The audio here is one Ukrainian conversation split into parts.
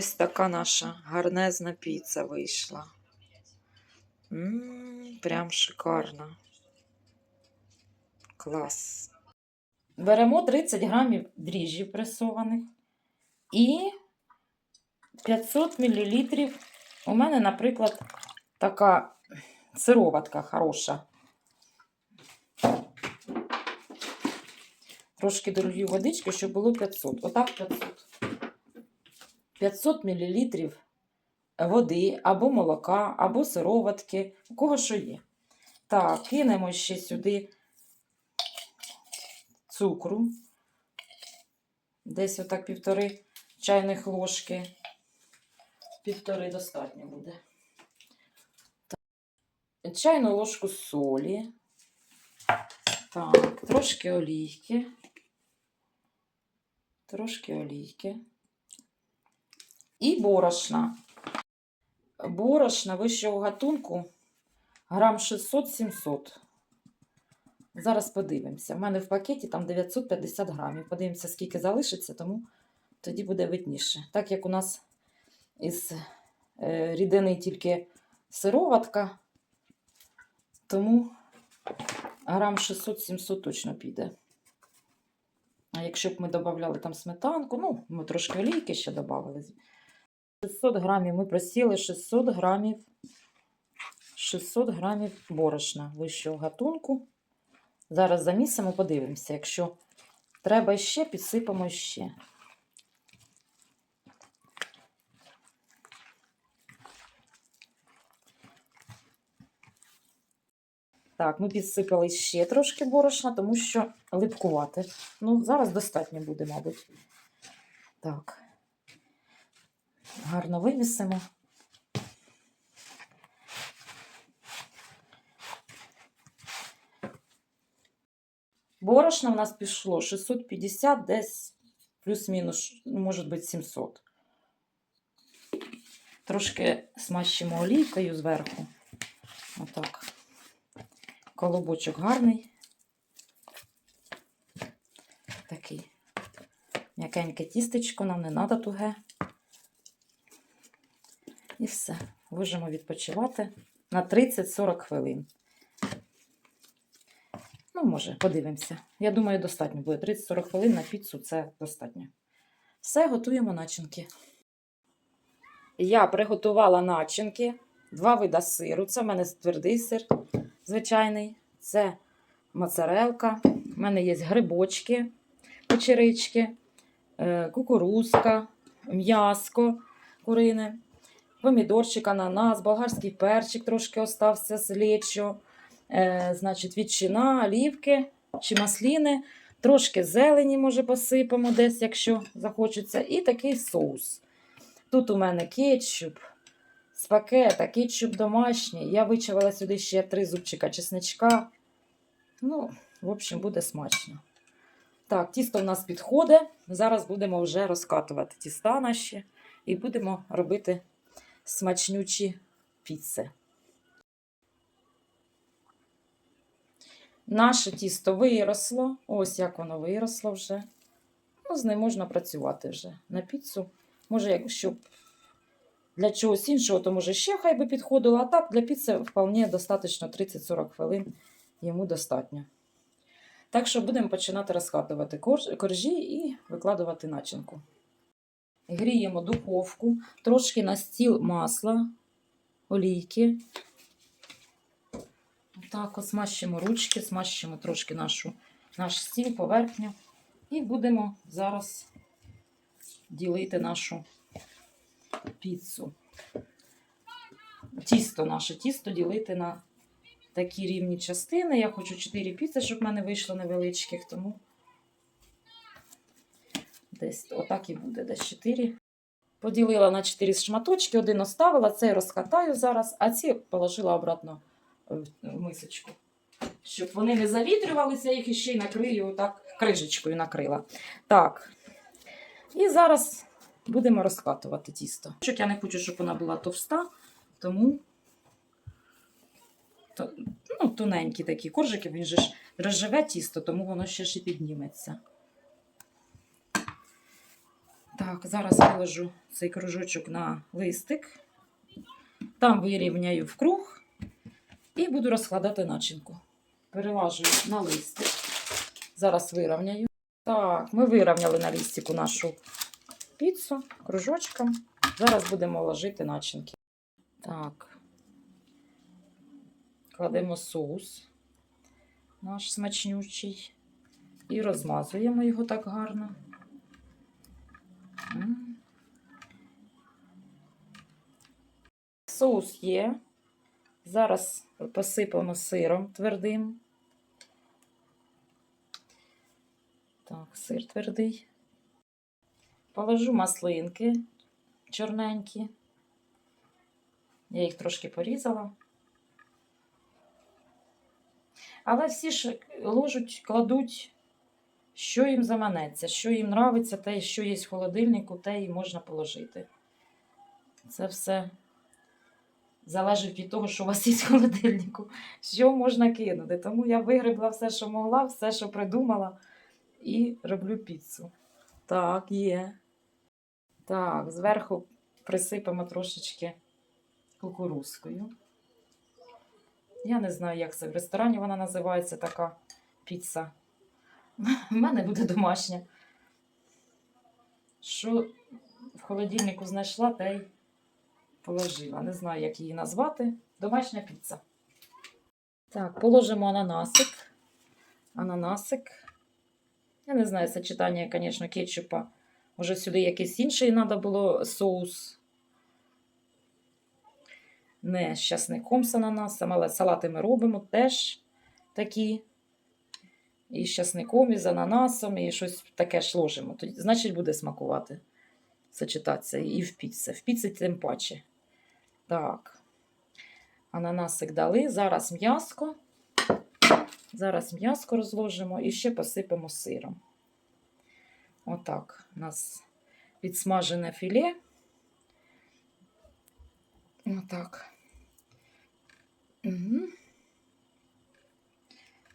Ось така наша гарнезна піца вийшла. М, Прям шикарна. Клас. Беремо 30 грамів дріжджів пресованих і 500 мл. У мене, наприклад, така сироватка хороша. Трошки дорогі водички, щоб було 500. Отак 500. 500 мл води або молока, або сироватки, у кого що є. Так, кинемо ще сюди цукру. Десь отак півтори чайних ложки. Півтори достатньо буде. Чайну ложку солі. Так, трошки олійки. Трошки олійки. І борошна. Борошна вищого гатунку грам 600-700. Зараз подивимося. У мене в пакеті там 950 грамів. Подивимося, скільки залишиться, тому тоді буде видніше. Так як у нас із е, рідини тільки сироватка, тому грам 600-700 точно піде. А якщо б ми додавали там сметанку, ну, ми трошки олійки ще додавали. 600 грамів ми просіли 600 грамів 600 грамів борошна вищого гатунку. Зараз замісимо, подивимося. Якщо треба ще, підсипемо ще. Так, ми підсипали ще трошки борошна, тому що липкувати. Ну, зараз достатньо буде, мабуть. Так. Гарно вимісимо. Борошна в нас пішло 650, десь плюс-мінус, ну, може бути 700. Трошки смащимо олійкою зверху. Отак. Колобочок гарний. Такий м'якеньке тістечко, нам не треба туге. І все. Ложимо відпочивати на 30-40 хвилин. Ну, може, подивимося. Я думаю, достатньо буде. 30-40 хвилин на піцу це достатньо. Все, готуємо начинки. Я приготувала начинки, два вида сиру. Це в мене твердий сир звичайний. Це моцарелка. У мене є грибочки, печерички, е, кукурузка, м'яско курине, помідорчик, ананас, болгарський перчик трошки остався з лечо е, значить, ветчина, олівки чи масліни, трошки зелені, може, посипемо десь, якщо захочеться, і такий соус. Тут у мене кетчуп з пакета, кетчуп домашній. Я вичавила сюди ще три зубчика чесничка. Ну, в общем, буде смачно. Так, тісто в нас підходить. Зараз будемо вже розкатувати тіста наші і будемо робити смачнючі піци. Наше тісто виросло. Ось як воно виросло вже. Ну, з ним можна працювати вже на піцу. Може, якщо для чогось іншого, то може ще хай би підходило. А так для піци вполне достатньо 30-40 хвилин йому достатньо. Так що будемо починати розкатувати коржі і викладувати начинку. Гріємо духовку, трошки на стіл масла, олійки. Так, от смащимо ручки, смащимо трошки нашу, наш стіл, поверхню. І будемо зараз ділити нашу піцу. Тісто наше тісто ділити на такі рівні частини. Я хочу 4 піци, щоб в мене вийшло невеличких, тому десь отак і буде, десь 4. Поділила на 4 шматочки, один оставила, цей розкатаю зараз, а ці положила обратно в в мисочку. Щоб вони не завітрювалися, їх ще й накрию так, крижечкою накрила. Так. І зараз будемо розкатувати тісто. Я не хочу, щоб вона була товста, тому то, ну, тоненькі такі коржики, він же ж розживе тісто, тому воно ще ж і підніметься. Так. Зараз виложу цей кружочок на листик. Там вирівняю в круг і буду розкладати начинку. Перелажую на листик. Зараз вирівняю. Так, ми вирівняли на листику нашу піцу кружочком. Зараз будемо ложити начинки. Так. Кладемо соус наш смачнючий і розмазуємо його так гарно. Соус є. Зараз посипемо сиром твердим. Так, сир твердий. Положу маслинки чорненькі. Я їх трошки порізала. Але всі ж ложуть, кладуть, що їм заманеться, що їм нравиться, те, що є в холодильнику, те і можна положити. Це все залежить від того, що у вас є в холодильнику, що можна кинути. Тому я вигребла все, що могла, все, що придумала, і роблю піцу. Так, є. Так, зверху присипемо трошечки кукурузкою. Я не знаю, як це в ресторані вона називається така піца. У мене буде домашня. Що в холодильнику знайшла, те й положила. Не знаю, як її назвати. Домашня піца. Так, положимо ананасик. Ананасик. Я не знаю, сочетання, звісно, кетчупа. Може, сюди якийсь інший треба було соус. Не з часником з ананасом, але салати ми робимо теж такі. І з часником, і з ананасом, і щось таке ж ложимо. Тоді, значить, буде смакувати, сочетатися і в піці. В піці тим паче. Так. Ананасик дали. Зараз м'яско. Зараз м'яско розложимо і ще посипемо сиром. Отак. У нас підсмажене філе. Отак. Угу.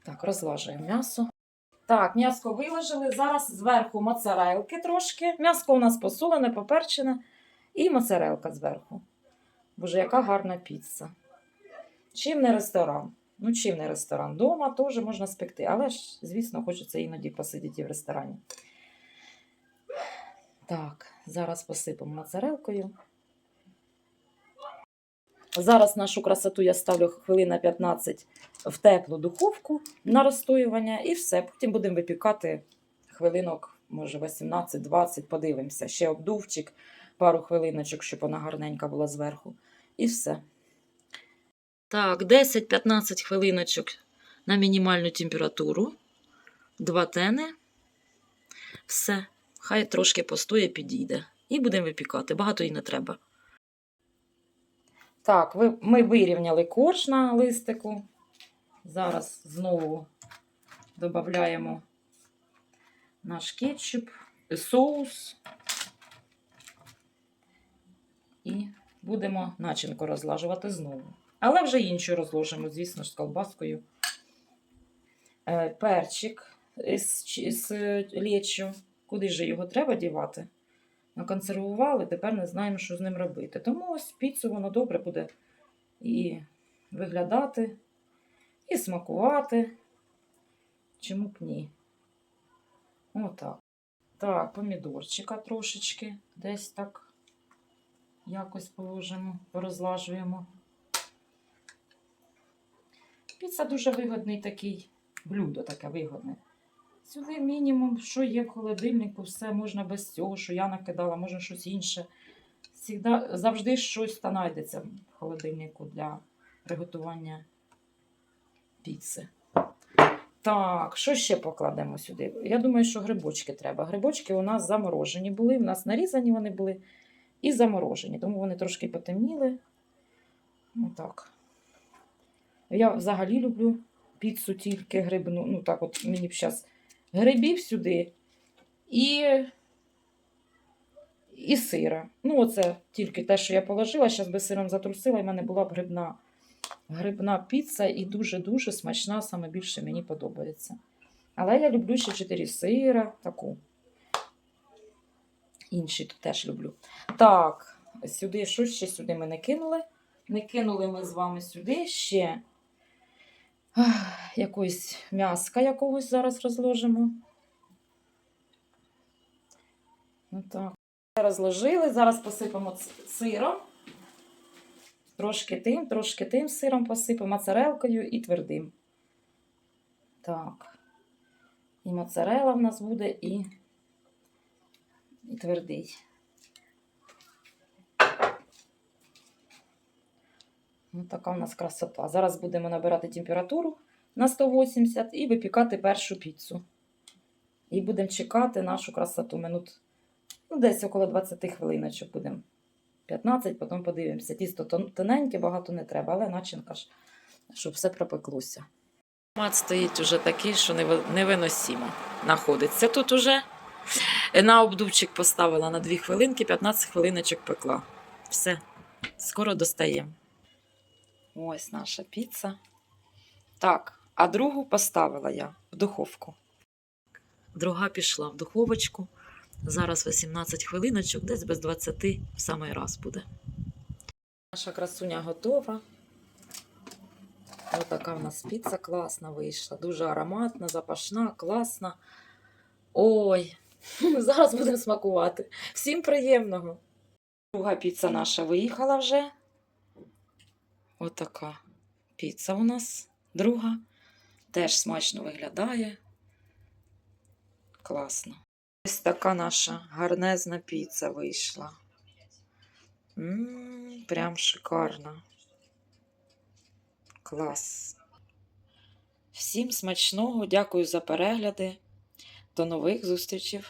Так, розлажуємо м'ясо. Так, м'яско виложили. Зараз зверху моцарелки трошки. М'яско у нас посолене, поперчене. І моцарелка зверху. Боже, яка гарна піца. Чим не ресторан? Ну, чим не ресторан? Дома теж можна спекти, але ж, звісно, хочеться іноді посидіти в ресторані. Так, зараз посипемо моцарелкою. Зараз нашу красоту я ставлю хвилин на 15 в теплу духовку на розстоювання і все. Потім будемо випікати хвилинок, може 18-20, подивимося. Ще обдувчик, пару хвилиночок, щоб вона гарненька була зверху. І все. Так, 10-15 хвилиночок на мінімальну температуру. Два тени. Все. Хай трошки постоє, підійде. І будемо випікати. Багато і не треба. Так, ви, ми вирівняли корж на листику. Зараз знову додаємо наш кетчуп, соус. І будемо начинку розлажувати знову. Але вже іншу розложимо, звісно з колбаскою. Е, перчик з, з лечо. Куди ж його треба дівати? Наконсервували, тепер не знаємо, що з ним робити. Тому ось піцу воно добре буде і виглядати, і смакувати. Чому б ні? Отак. Так, помідорчика трошечки десь так якось положимо, порозлажуємо. Піца дуже вигодний такий блюдо, таке вигодне. Сюди мінімум, що є в холодильнику, все можна без цього, що я накидала, можна щось інше. Всігда, завжди щось знайдеться в холодильнику для приготування піци. Так, що ще покладемо сюди? Я думаю, що грибочки треба. Грибочки у нас заморожені були, у нас нарізані вони були і заморожені, тому вони трошки потемніли. Отак. Я взагалі люблю піцу тільки грибну. Ну, так, от мені б зараз грибів сюди і, і сира. Ну, оце тільки те, що я положила. Зараз би сиром затрусила, і в мене була б грибна, грибна піца і дуже-дуже смачна, саме більше мені подобається. Але я люблю ще 4 сира, таку. інші тут теж люблю. Так, сюди, що ще сюди ми не кинули? Не кинули ми з вами сюди ще ах, якоїсь м'яска якогось зараз розложимо. Ну так. Розложили, зараз посипемо сиром. Трошки тим, трошки тим сиром посипемо, моцарелкою і твердим. Так. І моцарела в нас буде, і, і твердий. Ось така у нас красота. Зараз будемо набирати температуру на 180 і випікати першу піцу. І будемо чекати нашу красоту минут. Ну, десь около 20 хвилиночок будемо. 15, потім подивимося. Тісто тоненьке, багато не треба, але начинка ж, щоб все пропеклося. Мат стоїть уже такий, що неви- невиносимо знаходиться. Тут уже на обдувчик поставила на 2 хвилинки, 15 хвилиночок пекла. Все, скоро достаємо. Ось наша піца. Так, а другу поставила я в духовку. Друга пішла в духовочку. Зараз 18 хвилиночок, десь без 20 в самий раз буде. Наша красуня готова. Ось така в нас піца класна вийшла. Дуже ароматна, запашна, класна. Ой, зараз будемо смакувати. Всім приємного. Друга піца наша виїхала вже. Ось така піца у нас. Друга. Теж смачно виглядає. Класно. Ось така наша гарнезна піца вийшла. М, прям шикарна. Клас. Всім смачного, дякую за перегляди. До нових зустрічей.